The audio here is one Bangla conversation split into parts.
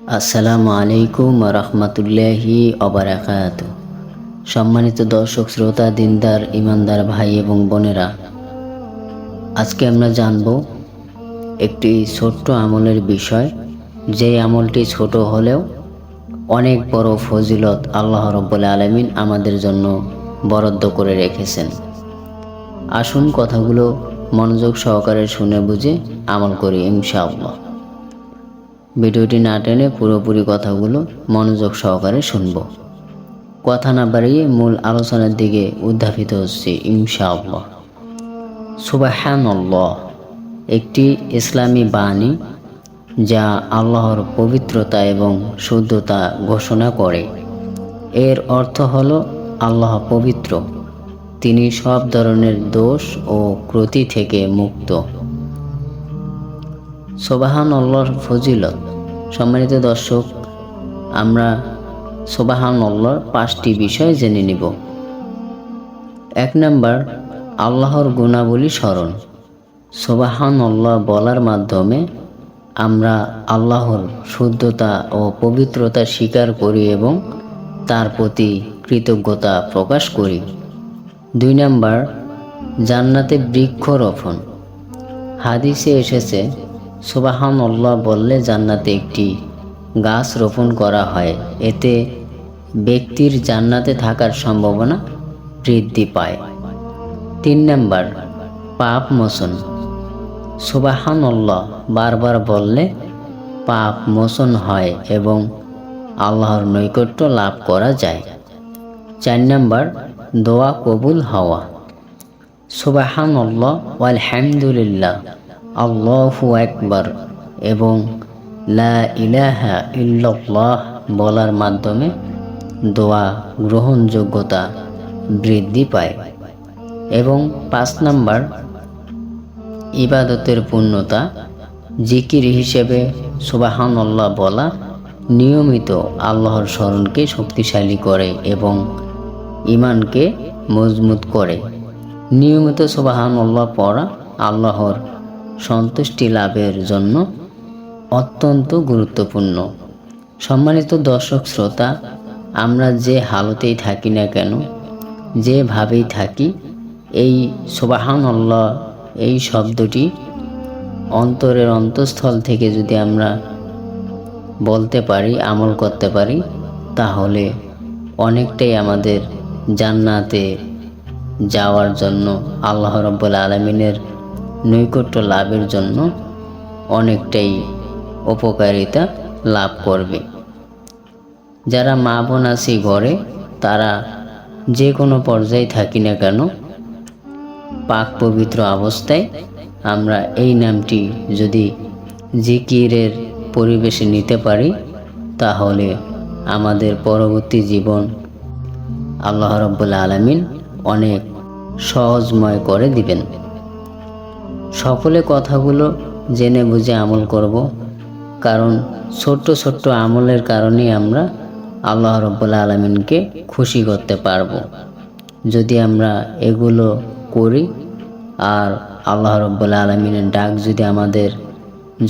আসসালামু আলাইকুম রহমতুল্লাহি অবরাকাত সম্মানিত দর্শক, শ্রোতা, দিনদার, ইমানদার ভাই এবং বোনেরা, আজকে আমরা জানব একটি ছোট্ট আমলের বিষয়। যে আমলটি ছোট হলেও অনেক বড় ফজিলত আল্লাহ রব্বুল আলমিন আমাদের জন্য বরাদ্দ করে রেখেছেন। আসুন কথাগুলো মনোযোগ সহকারে শুনে বুঝে আমল করি ইনশাআল্লাহ। ভিডিওটি না টেনে পুরোপুরি কথাগুলো মনোযোগ সহকারে শুনব। কথা না বাড়িয়ে মূল আলোচনার দিকে উদ্ধাপিত হচ্ছে, ইনশাআল্লাহ। সুবাহানল্লাহ, একটি ইসলামী বাণী যা আল্লাহর পবিত্রতা এবং শুদ্ধতা ঘোষণা করে। এর অর্থ হল আল্লাহ পবিত্র। তিনি সব ধরনের দোষ ও ক্রতি থেকে মুক্ত। সোবাহান আল্লাহর ফজিলত। সম্মানিত দর্শক, আমরা সোবাহান আল্লাহর পাঁচটি বিষয় জেনে নিব। এক নম্বর, আল্লাহর গুণাবলী স্মরণ। সোবাহান আল্লাহ বলার মাধ্যমে আমরা আল্লাহর শুদ্ধতা ও পবিত্রতা স্বীকার করি এবং তার প্রতি কৃতজ্ঞতা প্রকাশ করি। দুই নম্বর, জান্নাতে বৃক্ষরোপণ। হাদিসে এসেছে সুবাহান আল্লাহ বললে জান্নাতে একটি গাছ রোপণ করা হয়। এতে ব্যক্তির জান্নাতে থাকার সম্ভাবনা বৃদ্ধি পায়। তিন নম্বর, পাপ মোচন। সুবাহান আল্লাহ বারবার বললে পাপ মোচন হয় এবং আল্লাহর নৈকট্য লাভ করা যায়। চার নম্বর, দোয়া কবুল হওয়া। সুবাহান আল্লাহ আলহামদুলিল্লাহ আল্লাহু একবার এবং লা ইলাহা ইল্লাল্লাহ বলার মাধ্যমে দোয়া গ্রহণযোগ্যতা বৃদ্ধি পায় এবং পাঁচ নাম্বার, ইবাদতের পূর্ণতা, জিকির হিসেবে সুবাহান আল্লাহ বলা নিয়মিত আল্লাহর স্মরণকে শক্তিশালী করে এবং ইমানকে মজবুত করে। নিয়মিত সুবাহান আল্লাহ পড়া আল্লাহর সন্তুষ্টি লাভের জন্য অত্যন্ত গুরুত্বপূর্ণ। সম্মানিত দর্শক শ্রোতা, আমরা যে হালতেই থাকি না কেন, যেভাবেই থাকি, এই সোবাহান আল্লাহ এই শব্দটি অন্তরের অন্তঃস্থল থেকে যদি আমরা বলতে পারি, আমল করতে পারি, তাহলে অনেকটাই আমাদের জান্নাতে যাওয়ার জন্য আল্লাহ রব্বুল আলমিনের নৈকট্য লাভের জন্য অনেকটাই উপকারিতা লাভ করবে। যারা মা বোন আছি ঘরে, তারা যে কোনো পর্যায়ে থাকি না কেন, পাক পবিত্র অবস্থায় আমরা এই নামটি যদি জিকিরের পরিবেশে নিতে পারি, তাহলে আমাদের পরবর্তী জীবন আল্লাহ রব্বুল আলমিন অনেক সহজময় করে দিবেন। সকলে কথাগুলো জেনে বুঝে আমল করব, কারণ ছোট্ট ছোট্ট আমলের কারণেই আমরা আল্লাহ রব্বুল্লা আলমিনকে খুশি করতে পারব। যদি আমরা এগুলো করি আর আল্লাহ রব্বুল্লা আলমিনের ডাক যদি আমাদের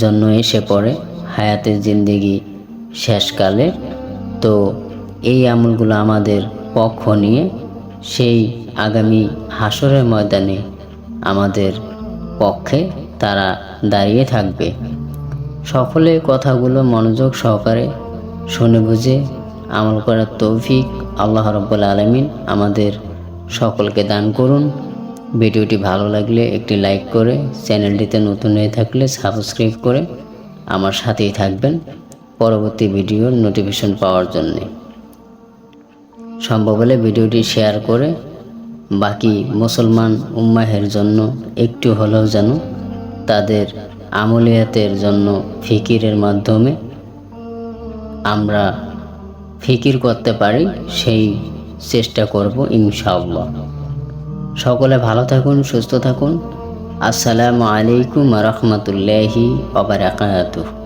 জন্য এসে পড়ে হায়াতের জিন্দেগি শেষকালে, তো এই আমলগুলো আমাদের পক্ষ নিয়ে সেই আগামী হাসরের ময়দানে আমাদের পক্ষে তারা দাঁড়িয়ে থাকবে। সকলে কথাগুলো মনোযোগ সহকারে শুনে বুঝে আমল করার তৌফিক আল্লাহ রব্বুল আলমিন আমাদের সকলকে দান করুন। ভিডিওটি ভালো লাগলে একটি লাইক করে চ্যানেলটিতে নতুন হয়ে থাকলে সাবস্ক্রাইব করে আমার সাথেই থাকবেন পরবর্তী ভিডিওর নোটিফিকেশন পাওয়ার জন্যে। সম্ভব হলে ভিডিওটি শেয়ার করে বাকি মুসলমান উম্মাহের জন্য একটু হলেও যেন তাদের আমলিয়াতের জন্য ফিকিরের মাধ্যমে আমরা ফিকির করতে পারি, সেই চেষ্টা করব ইনশাআল্লাহ। সকলে ভালো থাকুন, সুস্থ থাকুন। আসসালামু আলাইকুম রহমতুল্লাহি ওবরাকাতুহ